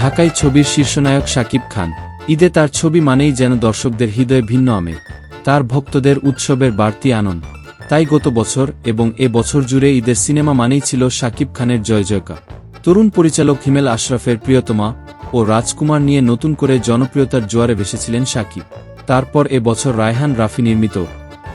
ঢাকায় ছবির শীর্ষনায়ক শাকিব খান। ঈদে তার ছবি মানেই যেন দর্শকদের হৃদয়ে ভিন্ন আমেজ তার ভক্তদের উৎসবের বাড়তি আনন্দ। তাই গত বছর এবং এ বছর জুড়ে ঈদের সিনেমা মানেই ছিল শাকিব খানের জয় জয়কা তরুণ পরিচালক হিমেল আশরাফের প্রিয়তমা ও রাজকুমার নিয়ে নতুন করে জনপ্রিয়তার জোয়ারে ভেসেছিলেন শাকিব। তারপর এ বছর রায়হান রাফি নির্মিত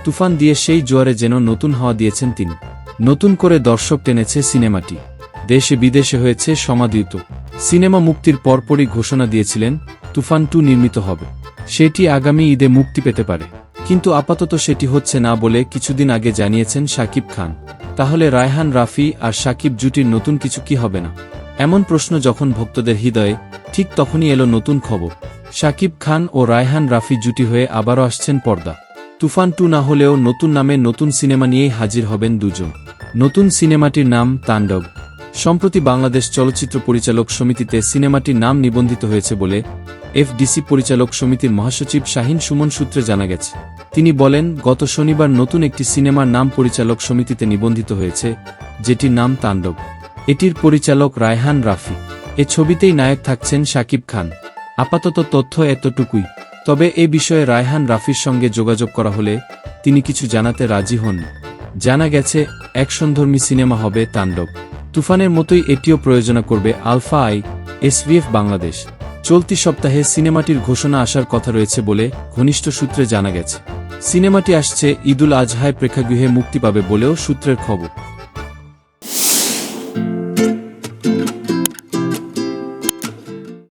তুফান দিয়ে সেই জোয়ারে যেন নতুন হাওয়া দিয়েছেন তিনি। নতুন করে দর্শক টেনেছে সিনেমাটি। দেশে বিদেশে হয়েছে সমাদৃত। সিনেমা মুক্তির পরপরই ঘোষণা দিয়েছিলেন, তুফান টু নির্মিত হবে। সেটি আগামী ঈদে মুক্তি পেতে পারে। কিন্তু আপাতত সেটি হচ্ছে না বলে কিছুদিন আগে জানিয়েছেন শাকিব খান। তাহলে রায়হান, রাফি আর শাকিব জুটির নতুন কিছু কি হবে না? এমন প্রশ্ন যখন ভক্তদের হৃদয়ে, ঠিক তখনই এলো নতুন খবর। শাকিব খান ও রায়হান, রাফি জুটি হয়ে আবারও আসছেন পর্দা। তুফান টু না হলেও নতুন নামে নতুন সিনেমা নিয়েই হাজির হবেন দুজন। নতুন সিনেমাটির নাম তাণ্ডব। সম্প্রতি বাংলাদেশ চলচ্চিত্র পরিচালক সমিতিতে সিনেমাটির নাম নিবন্ধিত হয়েছে বলে এফডিসি পরিচালক সমিতির মহাসচিব শাহিন সুমন সূত্রে জানা গেছে। তিনি বলেন, গত শনিবার নতুন একটি সিনেমার নাম পরিচালক সমিতিতে নিবন্ধিত হয়েছে, যেটির নাম তাণ্ডব। এটির পরিচালক রায়হান রাফি। এ ছবিতেই নায়ক থাকছেন শাকিব খান। আপাতত তথ্য এতটুকুই। তবে এ বিষয়ে রায়হান রাফির সঙ্গে যোগাযোগ করা হলে তিনি কিছু জানাতে রাজি হন। জানা গেছে অ্যাকশনধর্মী সিনেমা হবে তাণ্ডব। তুফানের মতোই এটিও প্রয়োজনা করবে আলফা আই, এসভিএফ বাংলাদেশ। চলতি সপ্তাহে সিনেমাটির ঘোষণা আসার কথা রয়েছে বলে ঘনিষ্ঠ সূত্রে জানা গেছে। সিনেমাটি আসছে ঈদুল আজহায় প্রেক্ষাগৃহে মুক্তি পাবে বলেও সূত্রের খবর।